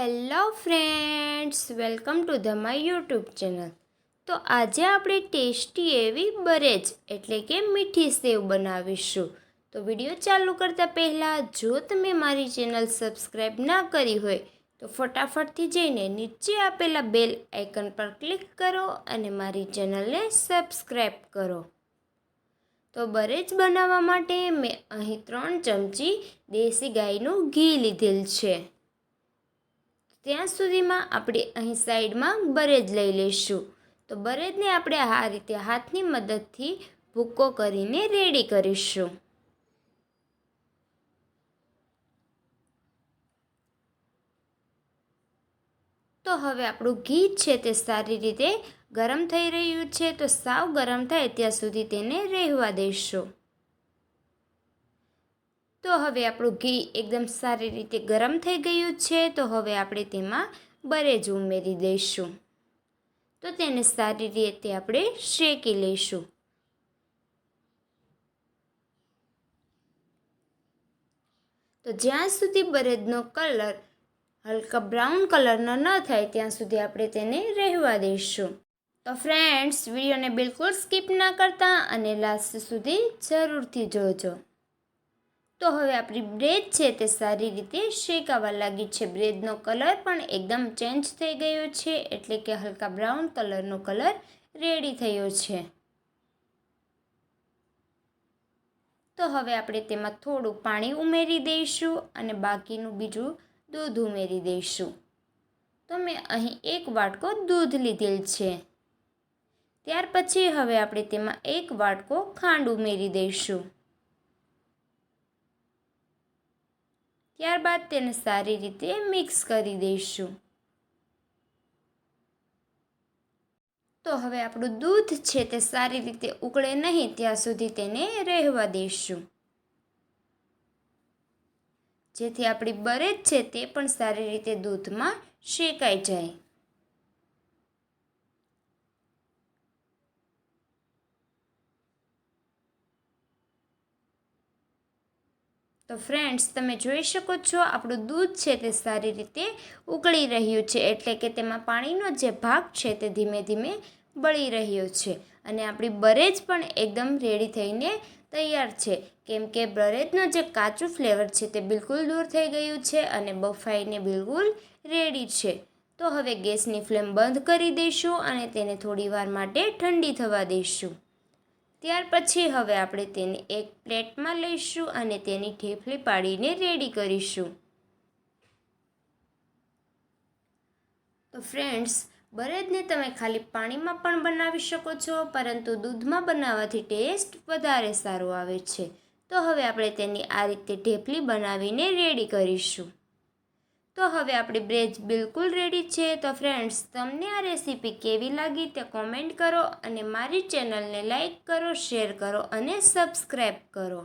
Hello friends, welcome to the my YouTube channel. તો આજે આપણે ટેસ્ટી એવી બરેજ એટલે કે મીઠી સેવ બનાવીશું. તો વીડિયો ચાલુ કરતાં પહેલાં જો તમે મારી ચેનલ સબસ્ક્રાઈબ ના કરી હોય, તો ફટાફટથી જઈને નીચે આપેલા બેલ આઇકન પર ક્લિક કરો અને મારી ચેનલને સબસ્ક્રાઈબ કરો. તો બરેજ બનાવવા માટે મેં અહીં ત્રણ ચમચી દેશી ગાયનું ઘી લીધેલ છે. ત્યાં સુધીમાં આપણે અહીં સાઈડમાં બરેજ લઈ લઈશું. તો બરેજને આપણે આ રીતે હાથની મદદથી ભૂક્કો કરીને રેડી કરીશું. તો હવે આપણું ઘી છે તે સારી રીતે ગરમ થઈ રહ્યું છે. તો સાવ ગરમ થાય ત્યાં સુધી તેને રહેવા દઈશું. તો હવે આપણું ઘી એકદમ સારી રીતે ગરમ થઈ ગયું છે, તો હવે આપણે તેમાં બરેજ ઉમેરી દઈશું તો તેને સારી રીતે આપણે શેકી લઈશું. તો જ્યાં સુધી બરેજનો કલર હલકા બ્રાઉન કલરનો ન થાય, ત્યાં સુધી આપણે તેને રહેવા દઈશું. તો ફ્રેન્ડ્સ, વિડીયોને બિલકુલ સ્કીપ ના કરતા અને લાસ્ટ સુધી જરૂરથી જોજો. તો હવે આપણી બ્રેડ છે તે સારી રીતે શેકાવા લાગી છે. બ્રેડનો કલર પણ એકદમ ચેન્જ થઈ ગયો છે, એટલે કે હલકા બ્રાઉન કલરનો કલર રેડી થયો છે. તો હવે આપણે તેમાં થોડું પાણી ઉમેરી દઈશું અને બાકીનું બીજું દૂધ ઉમેરી દઈશું. તો મેં અહીં એક વાટકો દૂધ લીધેલ છે. ત્યાર પછી હવે આપણે તેમાં એક વાટકો ખાંડ ઉમેરી દઈશું. ત્યારબાદ તેને સારી રીતે મિક્સ કરી દઈશું. તો હવે આપણું દૂધ છે તે સારી રીતે ઉકળે નહીં, ત્યાં સુધી તેને રહેવા દઈશું. જેથી આપણી બરેજ છે તે પણ સારી રીતે દૂધમાં શેકાઈ જાય. તો ફ્રેન્ડ્સ તમે જોઈ શકો છો, આપણું દૂધ છે તે સારી રીતે ઉકળી રહ્યું છે, એટલે કે તેમાં પાણીનો જે ભાગ છે તે ધીમે ધીમે બળી રહ્યો છે. અને આપણી બરેજ પણ એકદમ રેડી થઈને તૈયાર છે. કેમ કે બરેજનો જે કાચું ફ્લેવર છે તે બિલકુલ દૂર થઈ ગયું છે અને બફાઈને બિલકુલ રેડી છે. તો હવે ગેસની ફ્લેમ બંધ કરી દઈશું અને તેને થોડીવાર માટે ઠંડી થવા દઈશું. ત્યાર પછી હવે આપણે તેને એક પ્લેટમાં લઈશું અને તેની ઠેફલી પાડીને રેડી કરીશું. તો ફ્રેન્ડ્સ બરેદને તમે ખાલી પાણીમાં પણ બનાવી શકો છો, પરંતુ દૂધમાં બનાવવાથી ટેસ્ટ વધારે સારો આવે છે. તો હવે આપણે તેની આ રીતે ઢેફલી બનાવીને રેડી કરીશું. તો હવે આપણી બ્રેજ બિલકુલ રેડી છે. તો ફ્રેન્ડ્સ તમને આ રેસીપી કેવી લાગી તે કોમેન્ટ કરો અને મારી ચેનલને લાઇક કરો શેર કરો અને સબસ્ક્રાઈબ કરો.